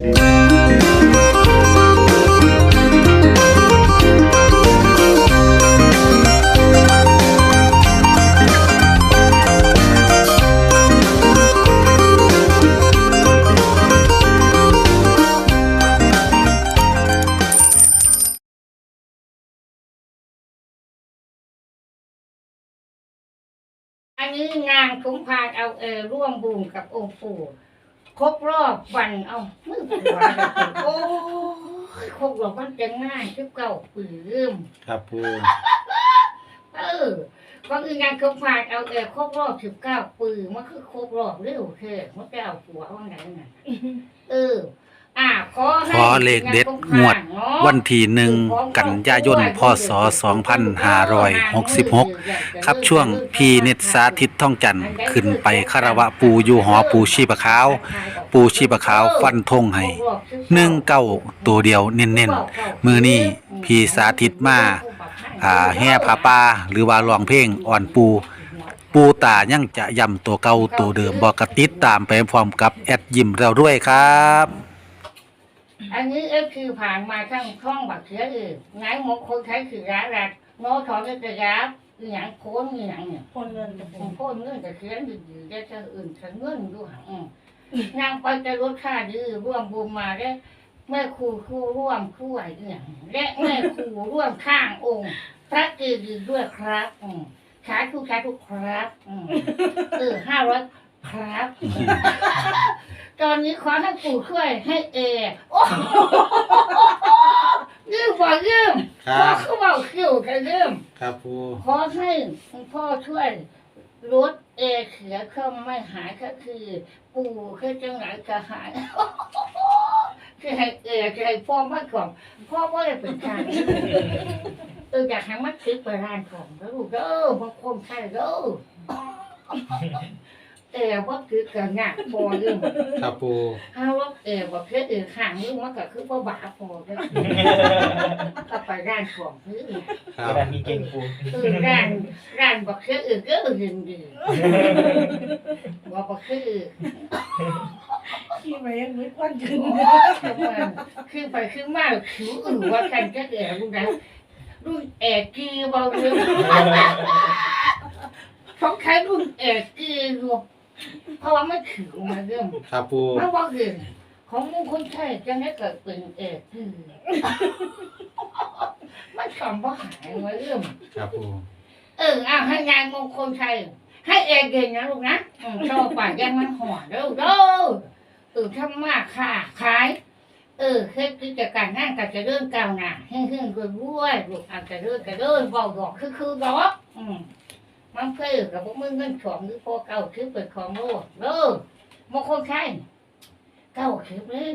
อันนี้นางคุ้มพานเอาเออร่วมบุญกับองค์ปู่ ครบรอบวันเอามือผัวโอ้ยครบรอบวันจะง่ายที่เก่าปื้มครับปูเออก็คือนางคุ้มพานเอาเออครบรอบสิบเก้าปีมันคือครบรอบเร็วเท่มันจะเอาผัววันไหนน่ะเออ อ่าขอให้ขอเลขเด็ดงวด วันที่หนึ่งกันยายนพศ2566 ครับช่วงพีเนตรสาธิตท่องจันทร์ขึ้นไปคารวะปูอยู่หอปูชีปะขาว ปูชีปะขาวฟันธงให้หนึ่งเก้าตัวเดียวเน้นๆมือนี้พี่สาธิตมาอ่าแห่ผาป่าหรือว่าร้องเพลงอ่อนปูปูตายังจะย้ำตัวเก่าตัวเดิมบอกกติดตามไปพร้อมกับแอดยิมเราด้วยครับ อันนี้เอฟคือผ่านมาทั้งช่องบักเสืออื่นไงหมกคนใช้คือร้านรัดโน้ตถอนก็จะยับอหย่างโค้งอหย่างเนี่ยคนเงินผมโค้งเงื่อนแต่เขียนดื้อๆได้จะอื่นจะเงื่อนด้วยอืม นางไปจะลดค่าดื้อร่วมบุญมาได้แม่ครูครูร่วมคู่อะไรอย่างและแม่ครูร่วมข้างองค์ พระเจดีย์ด้วยครับอืมสาธุสาธุครับอืมเออห้าร้อยครับ ตอนนี้ขอให้ปู่ช่วยให้เอโอ้ยืมบ่ยืมคพ่อรับเขาบอกคิวกันยืมครับปูขอให้พ่อช่วยลด เอเสียเคมไม่หายก็คือ ปู่คือจังไหนจะหายคือให้เอคือให้พ่อมาข่องพ่อว่าอะไรเป็นการเอออยากให้มันคิดไปร้านของแล้วลูกเด้อบางคมใช่เด้อ เออว่าคือกันหนักพอยืมครับปูถ้าว่าเออบอกเพื่ออื่นข้างนึงมันก็คือว่าบาพอเด้อก็ไปร้านของพื้นครักบระดานมีเก่งปูเออร้านร้านบอกเพื่ออื่นก็อื่นดีบอกบอกเพื่ออื่นขี้ไปยังไม่ควันขึ้นคือไปคือมาคืออื่นว่ากันก็เออรุ่นนั้นรุ่นแอกกีเบาเรื่องเขาใช้รุ่นแอกกีอยู่ เพราะว่ามันถือมาเรื่องครับปูมันบอกเรื่องของมงคลชัยจะไม่เกิดเป็นเอกกีมันคำว่าหายมาเรื่องครับปูเออเอาให้งานมงคลชัยให้เอกเก่งนะลูกนะอืมชอบปากยังมันห่อเด้อเด้อเออทำมากค่ะขายเออเคยกิจการงานก็จะเริ่มก้าวหน้าเฮ้งเฮ้งรวยรวยลูกอาจจะเริ่มก็เริ่มเบาดอกคือคือดอกอืม มันเพื่อกับพวกมึงเงินของหรือพอเก่าคือเปิดของโลกเด้อมงคลชัยเก้าคือเลย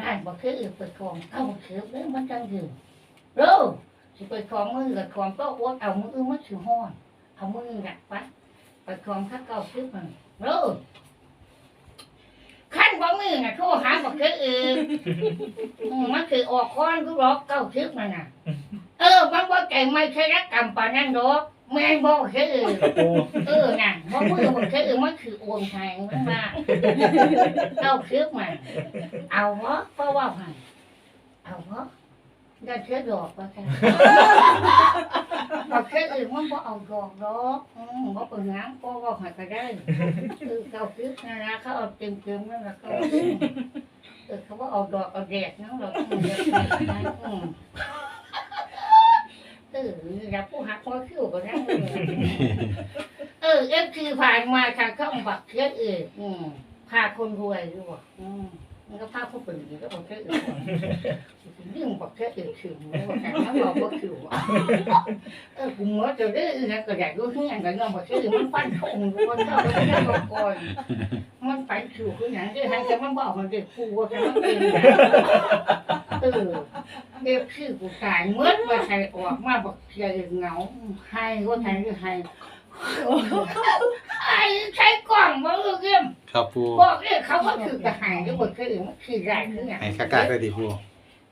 ร้านบอกคือเปิดของเก้าคือเลยมันจังยืนเด้อสิเปิดของมือกับของก็อดเอามือมันถือห้อนเอามือหนักปะเปิดของข้าเก้าคือมันเด้อขั้นบ่มือน่ะโทรหาบอกคืออื่อมันคือออกค้อนก็รอกเก้าชึกมันน่ะ เออมันว่าใจไม่ใช่รักกรรมปานนั้นดอก แม่งบอกคือ ครับปูเออน่ะเพราะมือมันคือมันคือโอนไทยมันมาเก้าชึกมันเอาวะเพราะว่าไงเอาวะได้เชื่อดอกว่าแค่บอกคืออื่นมันบ่เอาดอกดอกอืมบ่เป็นหยังก็ว่าใหก็ได้คือเก้าชึกนะนะเขาเอาเต็มเต็มๆนั่นแหละเก้าชึกเออเขาว่าเอาดอกเอาแดดเนาะเราต้องเลือกอืม เอออย่าผู้หักคอคิ้วก็ได้เออเอฟซีผ่านมาทางช่องบักเทียเอออืมพาคนรวยด้วยอืม มันก็พาผู้เป็นดีแล้วบักเทียเออยิ่งบักเทียเออถึงว่าแต่ถ้าเราบักคิวเออกูมัวจะได้นะก็อยากรู้ที่อย่างกันเนาบักเทียเออมันฟันทงมันเข้าไปแค่บอกก่อนมันไปถูกคืออย่างที่ให้แต่มันบอกมันเด็กกูว่าแต่มันเป็นเออเด็กชื่อกูตายเมื่อว่าใครออกมาบอกเสียเงาให้ว่าใครหรือให้ ให้ใช้กล่องมาเรื่องครับปูบอกเอ้เขาว่าคือกระหายหรือบอกคือมันคือไรคืออย่างให้ขากาได้ดิปู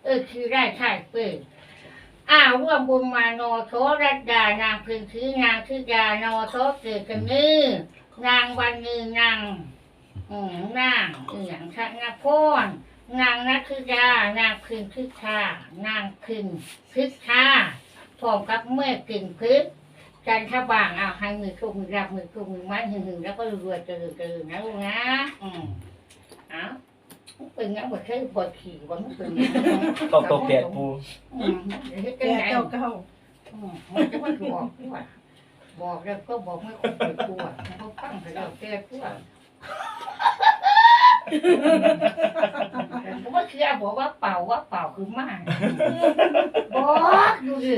เออคือไรใช่เป้อ้าวร่วมบุญมาโนโทรัตดานางพึงคือนางทิดาโนโทเกิดกันนี่นางวันนี้นางอืมนางอหย่างชักนาพรนางนักคือยานางพึงคึกค่านางพึงคึกค่าพร้อมกับเมื่อกึ่งพึก จันทบางเอาให้มือคุกมือรับมือคุกมือไม้หึงหึงแล้วก็รวยๆเจริญเจริญนะลูกนะอืมเอาเป็นงั้นหมดแค่ปวดขี่วันเป็นงั้นตกตกเปียกปูอืมเดี๋ยวให้แกเป็นไงเก้าเก้าอืมมันจะไม่บอกด้วยบอกแล้วก็บอกไม่คนเปิดตัวเขาฟังไปแล้วแก้ตัว ผมว่าเชื่อบอกว่าเป่าว่าเป่าคือมากบอกดูดิ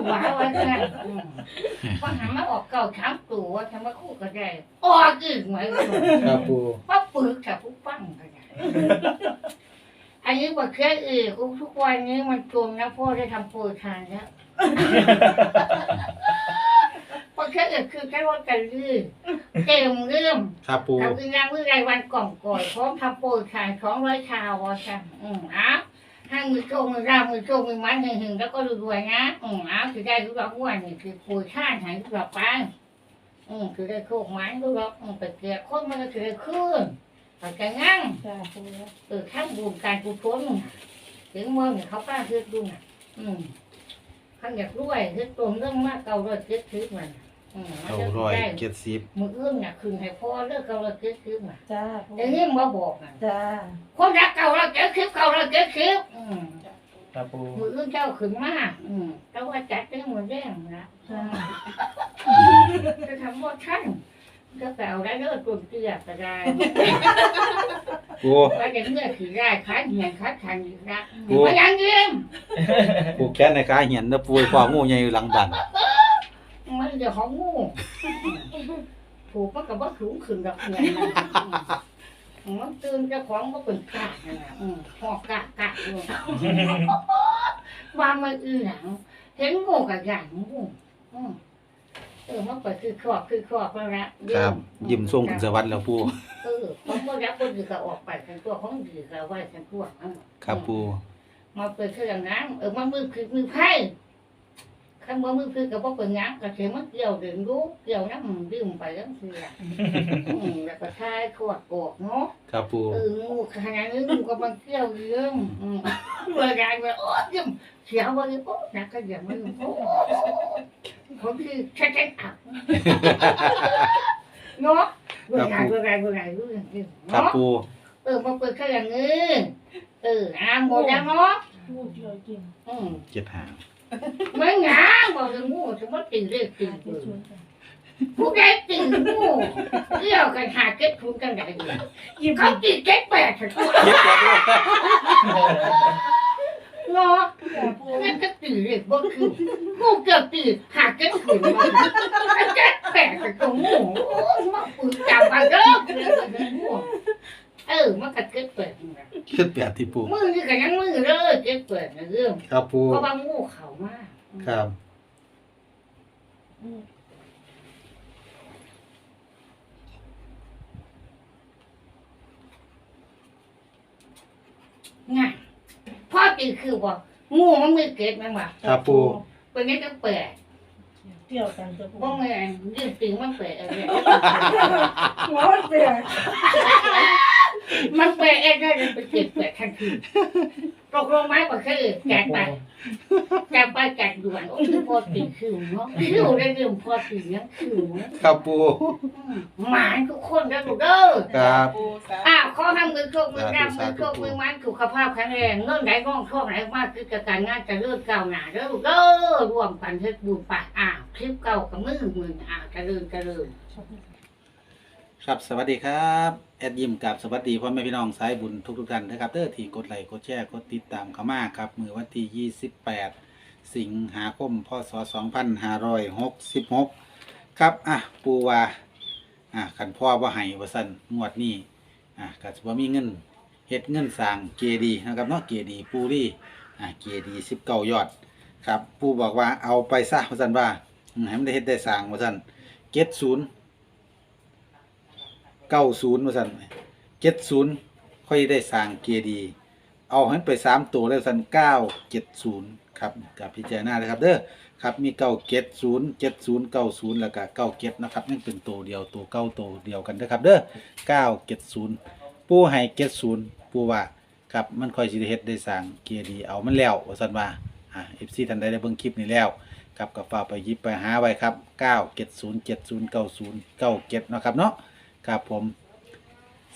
หัวไว้แค่พอหันมาออกเก่าช้ำตัวทำมาคู่ก็ได้ออกอีกไหมครับปูว่าปึกกับผู้ฟังก็ได้อันนี้บอกแค่เออทุกวันนี้มันจมนะพ่อได้ทำโปรยทานแล้ว เพราะแค่เออคือแค่ว่ากันลื่นเต็มเรื่องครับปูทำอีนางวิไรวันกล่องก่อยพร้อมทำโปรยทานสองร้อยชาววอชันอืมอ้าวให้มือโชว์มือรามมือโชว์มือมันหึงหึงแล้วก็รวยๆนะอืมอ้าวคือได้รู้ว่าอ้วนนี่คือโปรยทานหายรู้ว่าปังอืมคือได้โคกไม้รู้ว่าอืมไปเกลียคนมันก็คือได้ขึ้นไปกันงั้งจ้าปูเออข้างบุญการกุศลถึงเมื่อเนี่ยเขาป้าเฮ็ดดูน่ะอืมเขาอยากรวยเฮ็ดตรงเรื่องมากเก่าเลยเก็ดซื้อมันอืมมันเอาจะร้อยได้เจ็ดสิบมือเอื้อมน่ะคืนให้พ่อเลิกเก่าเลยเก็ดซื้อมันจ้าปูแต่นี่มาบอกน่ะจ้าคนรักเก่าเราเก็ดซื้อเก่าเราเก็ดซื้ออืมครับปูมือเอื้อมเจ้าขึ้นมากอืมแต่ว่าจัดได้มือแดงนะจ้าจะทำว่าท่าน ก็เก่าได้เลิกกลมเกลียก็ได้ปูว่าจะเมื่อขี่ได้ขาเหียนขาทางอีกนะโอ้มายังเยี่ยมปูแค้นในขาเหียนนะปูไอ้ความงูใหญ่อยู่หลังบ้านมันจะของงูถูกมันกับว่าสูงขึ้นแบบเงี้ยมันตื่นเจ้าของมันเป็นกาเนี่ยนะอืมหอกกากะเลยว่ามันอือหนังเห็นงูกับหยังงูอืม เออมันเปิดคือครอบคือครอบแล้วนะครับยิ้มส่งขึ้นสวรรค์แล้วปูเออผมก็รักคนดีก็ออกไปกันตัวของดีก็ไว้กันตัวนั่นครับปูมาเปิดเครื่องน้ำเออมันมือคือมือไพ่ข้างบนมือคือกับว่าเป็นหยังก็เสียมันเกี่ยวเดินรู้เกี่ยวน้ำดื่มไปแล้วคืออะอืมแล้วก็ทายขวดกอกเนาะครับปูเอองูขนาดนี้งูก็มันเกี่ยวเยื่อมอืมเวลาไปโอ้ย เยี่ยมเสียววันนี้โอ้นักก็อย่างมันโอ้เขาคือแช่แช่อับเนาะเวลาเวลาเวลารู้อย่างนี้ครับเนาะปูเออมาเปิดเครื่องเงินเอออ่าหมดแล้วเนาะปูเดียวจริงอืมเจ็ดหางไม่งาบอกถึงงูสมมติตีเรียกตีจ้าเบื่ที่อชวนกันผู้ใดตีงูเกี่ยวกันหาเก็ตทุนกันได้อยู่ยิ้มเขาตีเก็ตแปดถึงตัวเจ็ดแปดด้วยเนาะจ้า ปูนั่นก็ตีเรียกบ่คืองูเกี่ยวตีหาเก็ตทุนมาเก็ตแปดถึงตัวงูมาปืนจับมาเด้อเออมันก็เก็ตแปดเจ็ดแปดที่ปูมือนี่ก็ยังมือเลยเก็ตแปดนะเรื่องครับปูเพราะว่างูเขามากครับง่ายพ่อตีคือว่า งูมันไม่เก็ตมันว่าครับปูเป็นนี่ก็เปิดเที่ยวกันจ้าปูว่าไงยืดตีมันเปิดอะไรหัวมันเปลี่ยนมันเปิดเองได้เลยไปเก็บเปิดทันที ตกลงไม้ก็คือแจกไปแจกไปแจกด่วนโอ้ยพ่อตีคิวเนาะคิวได้เรื่องพ่อตียังคิวเนาะครับปูหมานทุกคนนะลูกเด้อครับอ้าวขอให้มือโชคมือร่ำมือโชคมือมันสุขภาพแข็งแรงเงินไหลง่องช่องไหลมากคือการงานจะเลื่อนก้าวหน้าเด้อลูกเด้อร่วมกันเฮ็ดบุญปากอ้าวคลิปเก่ากับมือมืออ้าวเจริญเจริญ ครับสวัสดีครับแอดยิมกับสวัสดีพ่อแม่พี่น้องสายบุญทุกทุกๆท่านนะครับเด้อที่กดไลค์กดแชร์กดติดตามเข้ามาครับ มือวันที่ 28 สิงหาคมพศ2566 ครับอะปูว่าอะขันพ่อว่าให้ว่าสันงวดนี้อะก็สิว่ามีเงินเฮ็ดเงินสร้างเกดีนะครับเนาะเกดีปูรี่อะเกดี19ยอดครับปูบอกว่าเอาไปซะว่าสันว่าให้มันได้เฮ็ดได้สร้างว่าสันเก็ดศูนย์ เก้าศูนย์ว่าสั่นเจ็ดศูนย์ค่อยได้สร้างเกียร์ดี เอาให้มันไปสามตัวแล้วสั่นเก้าเจ็ดศูนย์ครับกับพิจารณาเลยครับเด้อครับมีเก้าเจ็ดศูนย์เจ็ดศูนย์เก้าศูนย์แล้วก็เก้าเจ็ดนะครับนั่นเป็นตัวเดียวตัวเก้าตัวเดียวกันนะครับเด้อเก้าเจ็ดศูนย์ปูให้เจ็ดศูนย์ปูปูว่าครับมันค่อยสิได้เฮ็ดได้สร้างเกียร์ดีเอามันแล้วว่าซั่นว่าอ่า FC ท่านใดได้เบิ่งคลิปนี้แล้วครับก็ฝากไปยิบไปหาไว้ครับ 970709097เนาะครับเนาะ ครับผม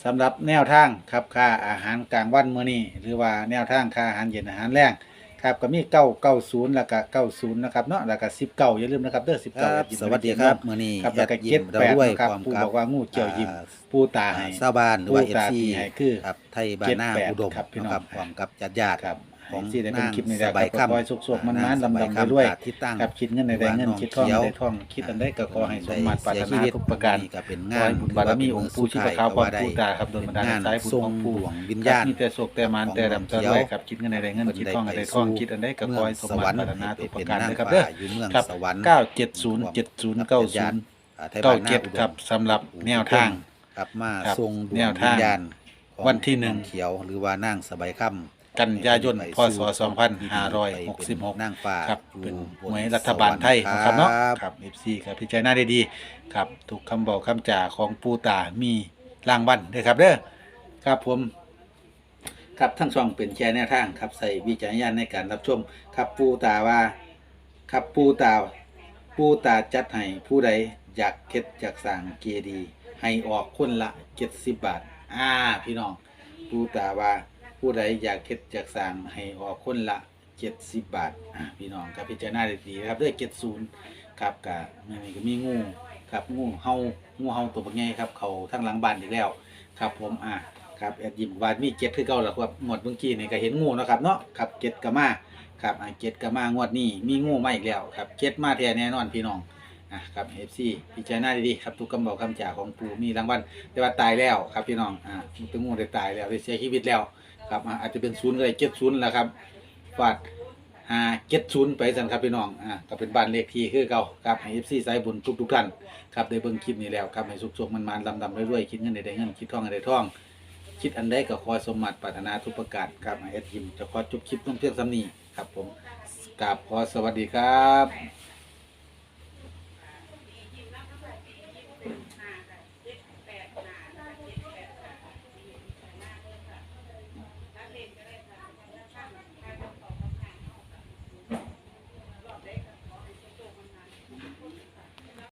สำหรับแนวทางครับค่าอาหารกลางวันมื้อนี้หรือว่าแนวทางค่าอาหารเย็นอาหารแรงครับก็มี990แล้วก็90นะครับเนาะแล้วก็19อย่าลืมนะครับเด้อ19ครับอย่าลืมสวัสดีครับมื้อนี้ครับแล้วก็แอดยิ้ม78เราด้วยนะครับความผู้ครับบอกว่างูเกี่ยวยิ้มอ่าผู้ตาให้ชาวบ้านหรือว่าผู้ตา FC ตีให้คือครับไทยบ้านหน้า78อุดมครับพี่น้องนะครับพร้อมกับญาติญาติครับ ของที่ได้เป็นนางคลิปนี้สแล้วบายก็ค่ำขอให้สุขๆมันนางๆสบายลำๆค่ำไปด้วยขาดที่ตั้งครับคิดเงินในได้เงินหรือว่าคิดทองน้องเขียวได้ทองคิดอันได้ก็ขอให้สมมาตรปรารถเสียชีนาวิตทุกประการก็เป็นของานให้บุญบารมีองค์ปู่ชีพขาวปอนปู่ตาครับโดนบันดาลให้สายบุญของปู่หลวงวิญครัญาบณมีแต่โศกแต่มานแต่ดำแต่รวยครับคิดเงินในได้เงินคิดทองในได้ทองคิดอันได้ก็ขอให้สมมาตรปรารถนาทุกประการเลยครับเด้ออยู่เมืองครับสวรรค์เก้าเจ็ดศูนย์เจ็ดศูนย์เก้าศูนย์อ่ไทยเก้าบ้นหน้เจ็ดอุมครับสำหรับแนวทางครับมาครับทรงดแนวงววิทางญญาณของวันที่หนึ่งองเขียวหรือว่านั่งสบายค่ำ กันยายนพศ2566นั่งฟ้าครับอยู่เป็นบนหวยรัฐบาลไทยสวรรนะครับเนาะครับครับ FC ครับพิจารณาได้ดีครับทุกคำบอกคำจ่าของปูตามีรางวัลเด้อครับเด้อครับผมครับทั้งช่องเป็นแชร์แนวทางครับใส่วิจารณญาณในการรับชมครับปูตาว่าครับปูตาปูตาจัดให้ผู้ใดอยากเก็ดอยากสั่งเกียร์ดี ให้ออกคนละเจ็ดสิบบาท อ่า พี่น้องปูตาว่า ผู้ใดอยากเก็ดอยากสั่งให้ออกคนละเจ็ดสิบบาทพี่น้องครับพิจารณาดีๆนะครับด้วยเจ็ดศูนย์ครับกะไม่มีก็มีงูครับงูเฮางูเฮาตัวบักใหญ่ครับเขาทั้งหลังบ้านอีกแล้ว ครับผมอ่าครับแอดยิมวาดมีเจ็ดคือเก่าแล้วครับงวดเมื่อกี้นี่ก็เห็นงูนะครับเนาะครับเจ็ดก็มาครับอ่าเจ็ดก็มางวดนี้มีงูมาอีกแล้วครับเจ็ดมาแท้แน่นอนพี่น้องอะครับเอฟซีพิจารณาดีๆครับทุกคำบอกคำจ่าของปูมีรางวัลแต่ว่าตายแล้วครับพี่น้องอ่าตัวงูได้ตายแล้วได้เสียชีวิตแล้ว ครับอาอาจจะเป็นศูนย์ก็ได้เจ็ดศูนย์แล้วครับฟาดหาเจ็ดศูนย์ไปสันครับพี่น้องอ่าก็เป็นบ้านเลขที่คือเก่าครับให้เอฟซีสายบุญทุกทุกๆท่านครับได้เบิ่งคลิปนี้แล้วครับให้สุขๆมันๆลำดำๆรวยๆคิดเงินได้เงินคิดทองได้ทอง คิดอันใดก็ขอสมมาตรปรารถนาทุกประการครับให้เอ็ดยิมจะขอจบคลิปต้องเพียงสำนีครับผมกราบขอสวัสดีครับ